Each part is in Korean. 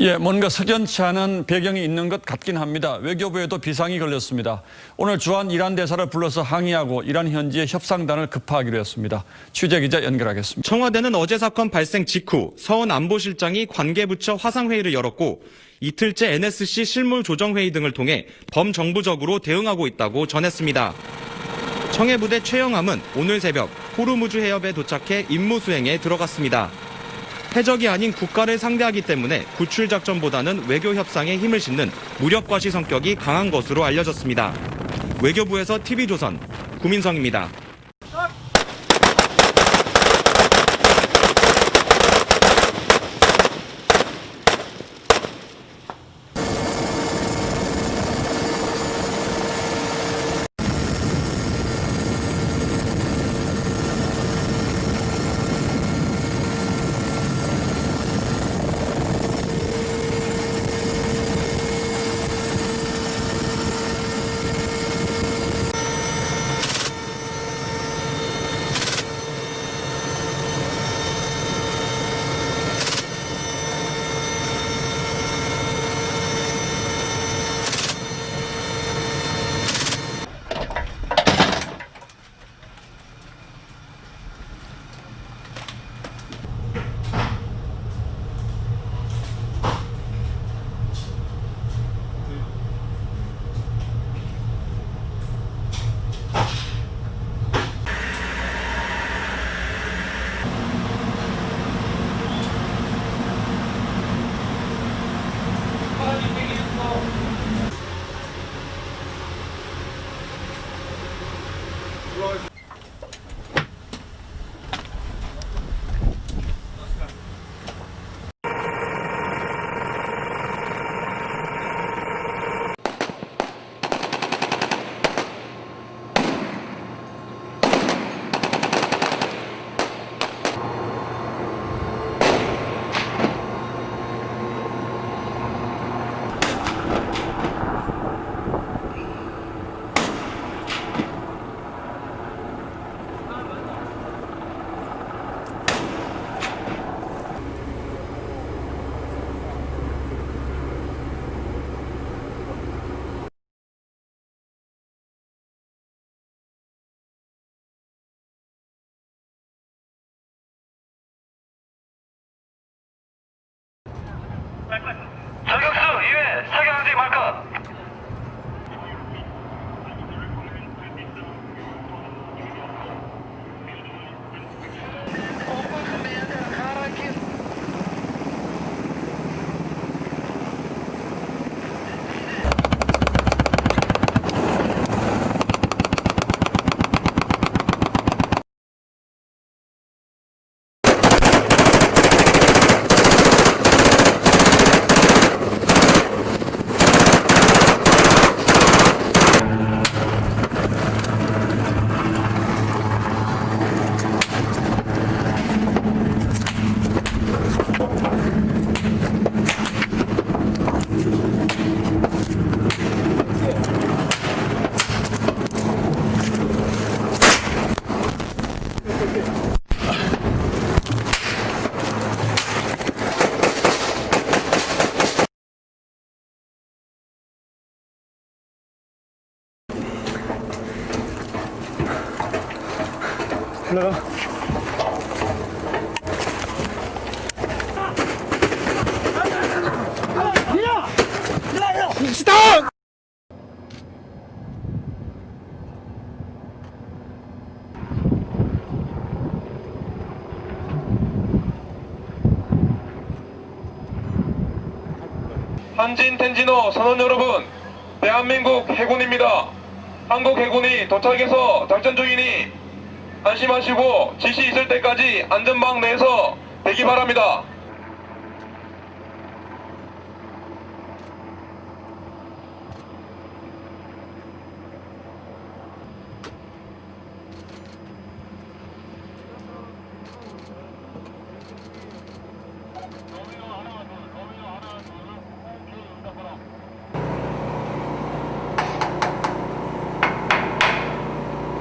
예, 뭔가 석연치 않은 배경이 있는 것 같긴 합니다. 외교부에도 비상이 걸렸습니다. 오늘 주한 이란 대사를 불러서 항의하고 이란 현지의 협상단을 급파하기로 했습니다. 취재 기자 연결하겠습니다. 청와대는 어제 사건 발생 직후 서훈 안보실장이 관계부처 화상회의를 열었고 이틀째 NSC 실물 조정회의 등을 통해 범정부적으로 대응하고 있다고 전했습니다. 청해부대 최영함은 오늘 새벽 호르무즈 해협에 도착해 임무 수행에 들어갔습니다. 해적이 아닌 국가를 상대하기 때문에 구출 작전보다는 외교 협상에 힘을 싣는 무력 과시 성격이 강한 것으로 알려졌습니다. 외교부에서 TV조선 구민성입니다. 한진 텐지노 선원 여러분, 대한민국 해군입니다. 한국 해군이 도착해서 작전 중이니 안심하시고 지시 있을 때까지 안전망 내에서 대기 바랍니다.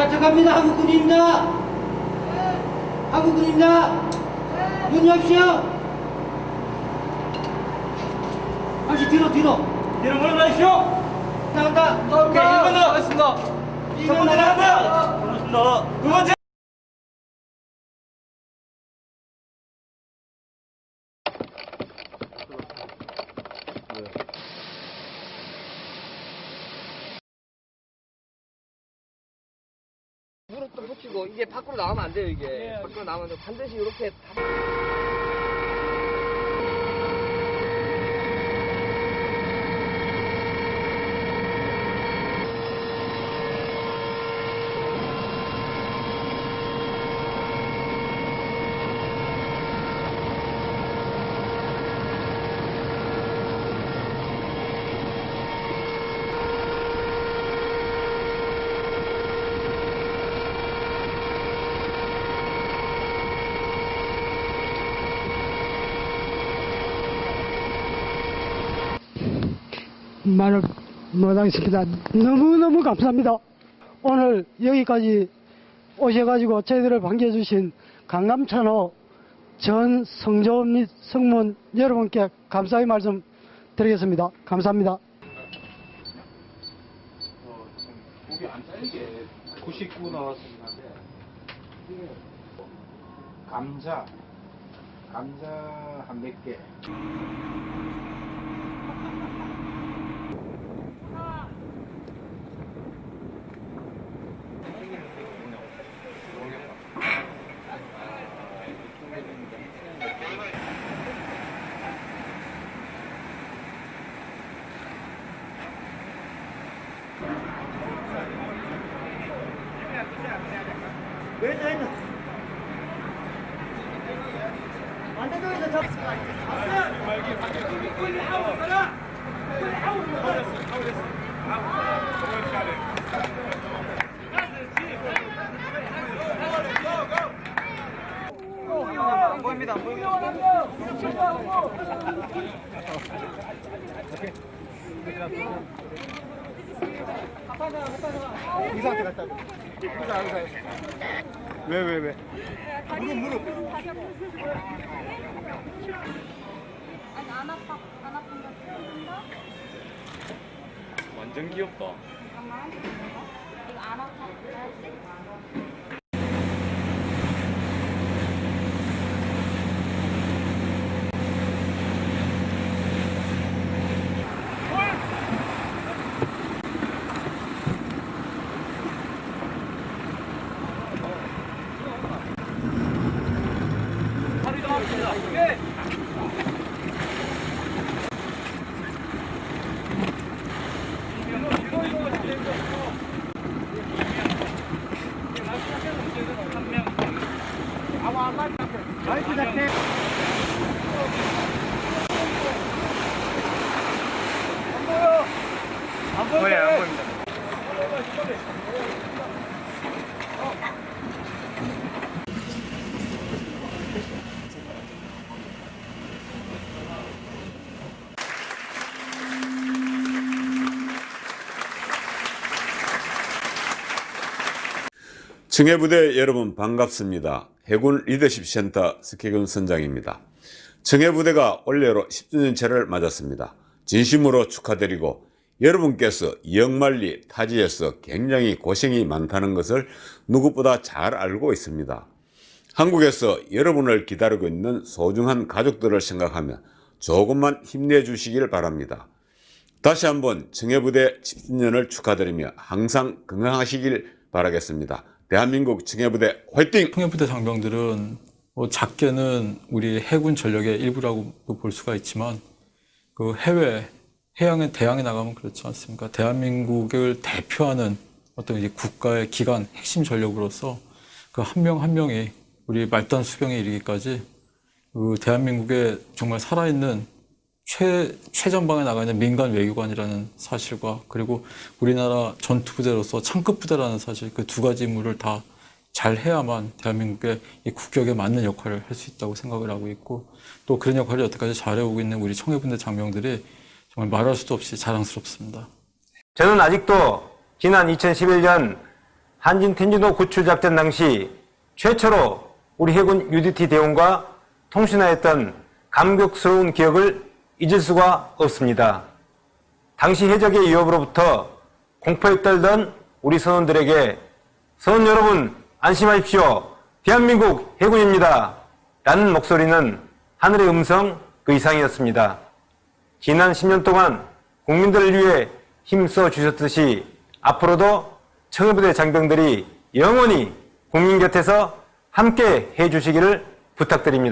도착합니다. 한국군입니다. 한국군입니다. 문 여십시오. 그렇지 뒤로 뒤로 뒤로 물러나십시오. 나간다 오케이, 1번 나가겠습니다. 첫 번째 나간다. 고맙습니다. 두 번째. 무릎도 이고 이게 밖으로 나가면 안 돼요 이게 밖으로 나가면 안 돼요. 반드시 이렇게 다- 말을 못하겠습니다. 너무너무 감사합니다. 오늘 여기까지 오셔가지고 저희들을 반겨주신 강남찬호 전 성조 및 성문 여러분께 감사의 말씀 드리겠습니다. 감사합니다. 고기 안 잘리게 99 넣었습니다. 감자, 감자 한 몇 개. 왼쪽 왼쪽 이상한테 갔다 아니 안 아파 안 아픈 거 처음인가? 완전 귀엽다. 잠깐만 이거 안 아파 알지? 청해부대 여러분 반갑습니다. 해군 리더십 센터 스케군 선장입니다. 청해부대가 올해로 10주년째를 맞았습니다. 진심으로 축하드리고 여러분께서 영만리 타지에서 굉장히 고생이 많다는 것을 누구보다 잘 알고 있습니다. 한국에서 여러분을 기다리고 있는 소중한 가족들을 생각하며 조금만 힘내주시길 바랍니다. 다시 한번 청해부대 10주년을 축하드리며 항상 건강하시길 바라겠습니다. 대한민국 청해부대 화이팅! 통해부대 장병들은 뭐 작게는 우리 해군 전력의 일부라고 볼 수가 있지만 그 해외 해양에 대항에 나가면 그렇지 않습니까? 대한민국을 대표하는 어떤 국가의 기관 핵심 전력으로서 그 한 명한 명이 우리 말단 수병에 이르기까지 그 대한민국의 정말 살아있는 최, 최전방에 나가 있는 민간 외교관이라는 사실과 그리고 우리나라 전투부대로서 창급 부대라는 사실 그 두 가지 임무를 다 잘 해야만 대한민국의 이 국격에 맞는 역할을 할 수 있다고 생각을 하고 있고 또 그런 역할을 여태까지 잘해오고 있는 우리 청해분대 장병들이 정말 말할 수도 없이 자랑스럽습니다. 저는 아직도 지난 2011년 한진 텐지도 구출 작전 당시 최초로 우리 해군 UDT 대원과 통신하였던 감격스러운 기억을 잊을 수가 없습니다. 당시 해적의 위협으로부터 공포에 떨던 우리 선원들에게 선원 여러분 안심하십시오. 대한민국 해군입니다. 라는 목소리는 하늘의 음성 그 이상이었습니다. 지난 10년 동안 국민들을 위해 힘써 주셨듯이 앞으로도 청해부대 장병들이 영원히 국민 곁에서 함께 해 주시기를 부탁드립니다.